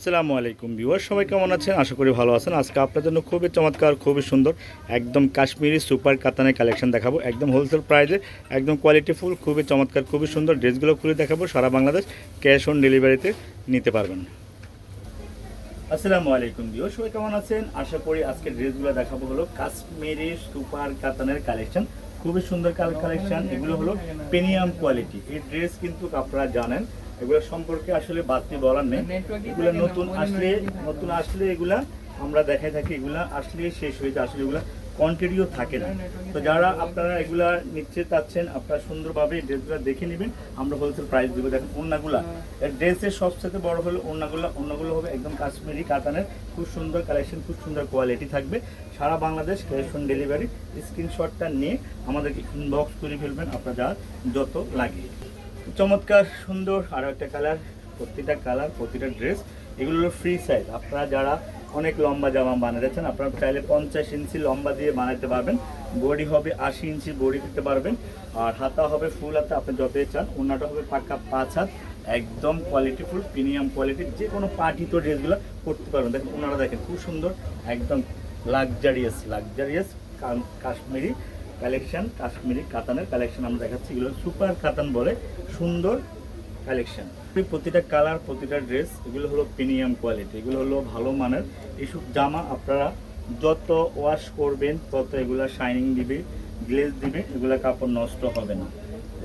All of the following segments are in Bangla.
আসসালামু আলাইকুম ভিউয়ার সবাই কেমন আছেন? আশা করি ভালো আছেন। আজকে আপনার জন্য খুবই চমৎকার, খুবই সুন্দর, একদম কাশ্মীরি সুপার কাতানের কালেকশন দেখাবো। একদম হোলসেল প্রাইসে একদম কোয়ালিটিফুল খুবই চমৎকার, খুবই সুন্দর ড্রেসগুলো খুলে দেখাবো। সারা বাংলাদেশ ক্যাশ অন ডেলিভারিতে নিতে পারবেন। আসসালামু আলাইকুম ভিউয়ার সবাই কেমন আছেন? আশা করি আজকে ড্রেসগুলো দেখাবো হলো কাশ্মীরি সুপার কাতানের কালেকশন। খুবই সুন্দর কালেকশন। এগুলো হলো প্রিমিয়াম কোয়ালিটি এই ড্রেস কিন্তু আপনারা জানেন এগুলো সম্পর্কে আসলে বাড়তি বলার নেই। এগুলো নতুন আসলে নতুন আসলে এগুলা আমরা দেখাই থাকি এগুলা আসলে শেষ হয়ে যায় আসলে এগুলা কোয়ান্টিটিও থাকে না। তো যারা আপনারা এগুলা নিচ্ছে চাচ্ছেন আপনারা সুন্দরভাবে ড্রেসগুলো দেখে নেবেন আমরা হোলসেল প্রাইস দেবো। দেখেন ওড়নাগুলা। ড্রেসের সবচেয়ে বড় হলো ওড়নাগুলো। ওড়নাগুলো হবে একদম কাশ্মীরি কাতানের। খুব সুন্দর কালেকশন খুব সুন্দর কোয়ালিটি থাকবে। সারা বাংলাদেশ ক্যাশ অন ডেলিভারি স্ক্রিনশটটা নিয়ে আমাদেরকে ইনবক্স করে ফেলবেন আপনার যা যত লাগে। চমৎকার, সুন্দর আরও একটা কালার প্রতিটা কালার প্রতিটা ড্রেস এগুলো হলো ফ্রি সাইজ আপনারা যারা অনেক লম্বা জামা বানাতেছেন আপনারা চাইলে পঞ্চাশ ইঞ্চি লম্বা দিয়ে বানাতে পারবেন। বডি হবে আশি ইঞ্চি বডি দিতে পারবেন। আর হাতা হবে ফুল হাতা, আপনি যতই চান। ওনাটা হবে পাক্কা পাঁচ হাত, একদম কোয়ালিটিফুল প্রিমিয়াম কোয়ালিটির যে কোনো পার্টি তো ড্রেসগুলো করতে পারবেন। দেখেন ওনারা দেখেন, খুব সুন্দর, একদম luxurious luxurious Kashmiri collection, Kashmiri কাতানের collection আমরা দেখাচ্ছি। এগুলো সুপার কাতান বলে সুন্দর কালেকশন। প্রতিটা কালার, প্রতিটা ড্রেস, এগুলো হলো প্রিমিয়াম কোয়ালিটি, এগুলো হলো ভালো মানের। এইসব জামা আপনারা যত ওয়াশ করবেন, তত এগুলা শাইনিং দিবে, গ্লেজ দিবে, এগুলা কাপড় নষ্ট হবে না।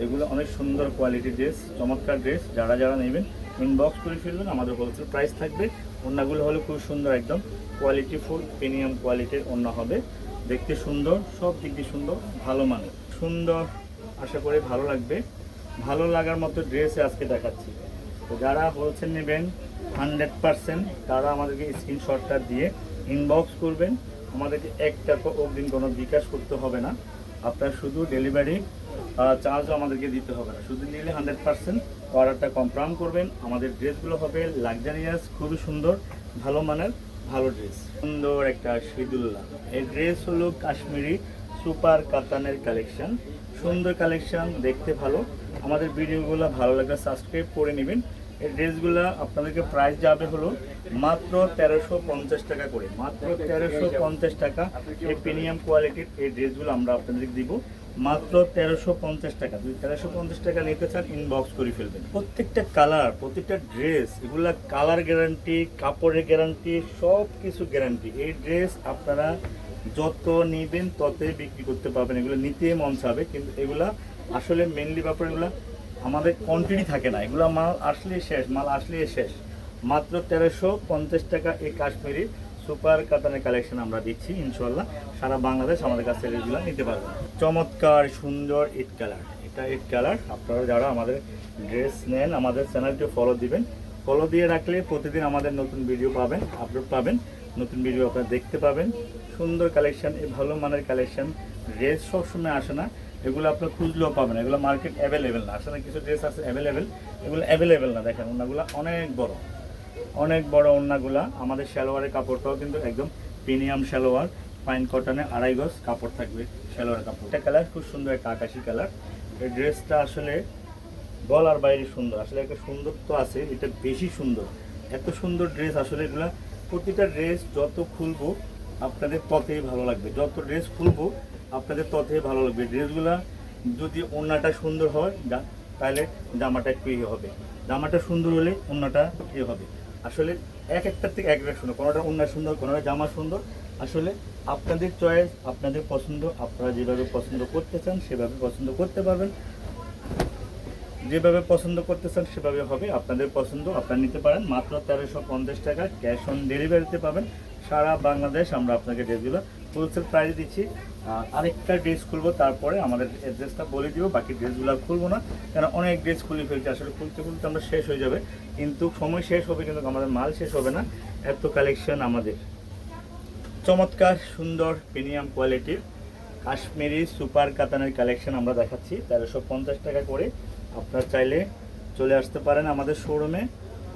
এগুলো অনেক সুন্দর কোয়ালিটি ড্রেস, চমৎকার ড্রেস, যারা যারা নেবেন ইনবক্স করে ফেলবেন, আমাদের হোলসেল প্রাইস থাকবে। ওড়নাগুলো হলো খুব সুন্দর একদম কোয়ালিটি ফুল প্রিমিয়াম কোয়ালিটির ওড়না হবে। দেখতে সুন্দর, সব দিক দিয়ে সুন্দর, ভালো মানের। সুন্দর, আশা করি ভালো লাগবে। ভালো লাগার মতো ড্রেস আজকে দেখাচ্ছি। তো যারা হোলসেল নেবেন হান্ড্রেড পারসেন্ট তারা আমাদেরকে স্ক্রিনশটটা দিয়ে ইনবক্স করবেন। আমাদেরকে এক টাকা অগ্রিম কোনো বিকাশ করতে হবে না। আপনার শুধু ডেলিভারি চার্জও আমাদেরকে দিতে হবে না। শুধু নিলে হান্ড্রেড পারসেন্ট অর্ডারটা কনফার্ম করবেন। আমাদের ড্রেসগুলো হবে লাক্সারিয়াস খুবই সুন্দর, ভালো মানের। ভালো ড্রেস সুন্দর একটা শহীদুল্লাহ এই ড্রেস হলো কাশ্মীরি সুপার কাতানের কালেকশন সুন্দর কালেকশন দেখতে ভালো। আমাদের ভিডিওগুলো ভালো লাগলে সাবস্ক্রাইব করে নেবেন। এই ড্রেসগুলো আপনাদেরকে প্রাইস যাবে হলো মাত্র তেরোশো পঞ্চাশ টাকা করে। মাত্র তেরোশো পঞ্চাশ টাকা এই প্রিমিয়াম কোয়ালিটির এই ড্রেসগুলো আমরা আপনাদেরকে দিব। মাত্র তেরোশো পঞ্চাশ টাকা। যদি তেরোশো পঞ্চাশ টাকা নিতে চান ইনবক্স করে ফেলবেন। প্রত্যেকটা কালার প্রত্যেকটা ড্রেস এগুলা কালার গ্যারান্টি কাপড়ের গ্যারান্টি সব কিছু গ্যারান্টি এই ড্রেস আপনারা যত নেবেন, ততই বিক্রি করতে পারবেন। এগুলো নিতে মন চাবে, কিন্তু এগুলা আসলে মেনলি ব্যাপার এগুলা আমাদের কোয়ান্টিটি থাকে না, এগুলো মাল আসলে শেষ, মাল আসলে শেষ। মাত্র তেরোশো পঞ্চাশ টাকা এই কাশ্মীরি সুপার কাতানের কালেকশন আমরা দিচ্ছি ইনশাল্লাহ সারা বাংলাদেশ আমাদের কাছ থেকে এগুলো নিতে পারবেন চমৎকার, সুন্দর ইট কালার। এটা ইট কালার, আপনারা যারা আমাদের ড্রেস নেন, আমাদের চ্যানেলটি ফলো দিবেন। ফলো দিয়ে রাখলে প্রতিদিন আমাদের নতুন ভিডিও পাবেন আপলোড পাবেন, নতুন ভিডিও আপনারা দেখতে পাবেন। সুন্দর কালেকশন এই ভালো মানের কালেকশন ড্রেস সবসময় আসে না। এগুলো আপনার খুঁজলেও পাবেন এগুলো মার্কেট অ্যাভেলেবেল না। আসলে কিছু ড্রেস আছে অ্যাভেলেবেল এগুলো অ্যাভেলেবেল না। দেখেন ওনাগুলো অনেক বড়। অনেক বড় ওড়নাগুলা। আমাদের সালোয়ারের কাপড়টাও কিন্তু একদম প্রিমিয়াম সালোয়ার। ফাইন কটনে আড়াই গজ কাপড় থাকবে সালোয়ার কাপড়। এটা কালার খুব সুন্দর, একটা আকাশি কালার এই ড্রেসটা আসলে বলার বাইরে সুন্দর। আসলে একটা সুন্দর তো আছে, এটা বেশি সুন্দর। এত সুন্দর ড্রেস আসলে এগুলা প্রতিটা ড্রেস যত খুলবো আপনাদের ততই ভালো লাগবে। যত ড্রেস খুলবো আপনাদের ততই ভালো লাগবে। ড্রেসগুলো যদি ওড়নাটা সুন্দর হয় তাহলে জামাটা একটু ইয়ে হবে। জামাটা সুন্দর হলে ওড়নাটা ইয়ে হবে। আসলে এক একটার থেকে এক সুন্দর। কোনোটা ওড়না সুন্দর, কোনোটা জামা সুন্দর। আসলে আপনাদের চয়েস আপনাদের পছন্দ, আপনারা যেভাবে পছন্দ করতে চান, সেভাবে পছন্দ করতে পারবেন। যেভাবে পছন্দ করতে চান, সেভাবে হবে। আপনাদের পছন্দ, আপনারা নিতে পারেন। মাত্র তেরোশো পঞ্চাশ টাকা ক্যাশ অন ডেলিভারিতে পাবেন। সারা বাংলাদেশ আমরা আপনাকে ড্রেসগুলো হোলসেল প্রাইস দিচ্ছি। আরেকটা ড্রেস খুলবো, তারপরে আমাদের অ্যাড্রেসটা বলে দিব, বাকি ড্রেসগুলো খুলবো না। কেন, অনেক ড্রেস খুলে ফেলছি, আসলে খুলতে খুলতে আমরা শেষ হয়ে যাবে। কিন্তু সময় শেষ হবে, কিন্তু আমাদের মাল শেষ হবে না। এত কালেকশন আমাদের। চমৎকার, সুন্দর প্রিমিয়াম কোয়ালিটির কাশ্মীরি সুপার কাতানের কালেকশন আমরা দেখাচ্ছি। তেরোশো পঞ্চাশ টাকা করে। আপনার চাইলে চলে আসতে পারেন আমাদের শোরুমে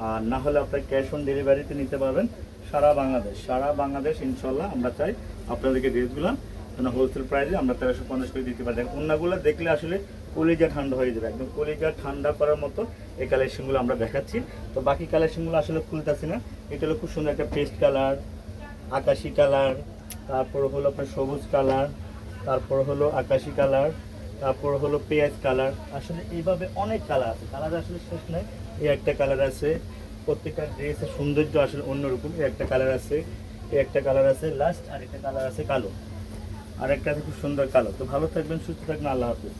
আর না হলে আপনার ক্যাশ অন ডেলিভারিতে নিতে পারবেন। সারা বাংলাদেশ সারা বাংলাদেশ ইনশাল্লাহ আমরা চাই আপনাদেরকে ড্রেসগুলো হোলসেল প্রাইসে আমরা তেরোশো পঞ্চাশ করে দিতে পারি। অন্যগুলো দেখলে আসলে কলিজা ঠান্ডা হয়ে যাবে। একদম কলিজা ঠান্ডা করার মতো এই কালেকশনগুলো আমরা দেখাচ্ছি। তো বাকি কালেকশনগুলো আসলে খুলতেছি না। এটা হলো খুব সুন্দর একটা পেস্ট কালার আকাশি কালার তারপর হলো আপনার সবুজ কালার তারপর হলো আকাশি কালার তারপর হলো পেঁয়াজ কালার আসলে এইভাবে অনেক কালার আছে। কালার আসলে শেষ নয় এই একটা কালার আছে। প্রত্যেকটা ড্রেসের সৌন্দর্য আসলে অন্যরকম। একটা কালার আছে একটা কালার আছে লাস্ট আর একটা কালার আছে কালো। আর একটা আছে খুব সুন্দর কালো। তো ভালো থাকবেন, সুস্থ থাকবেন, আল্লাহ হাফিজ।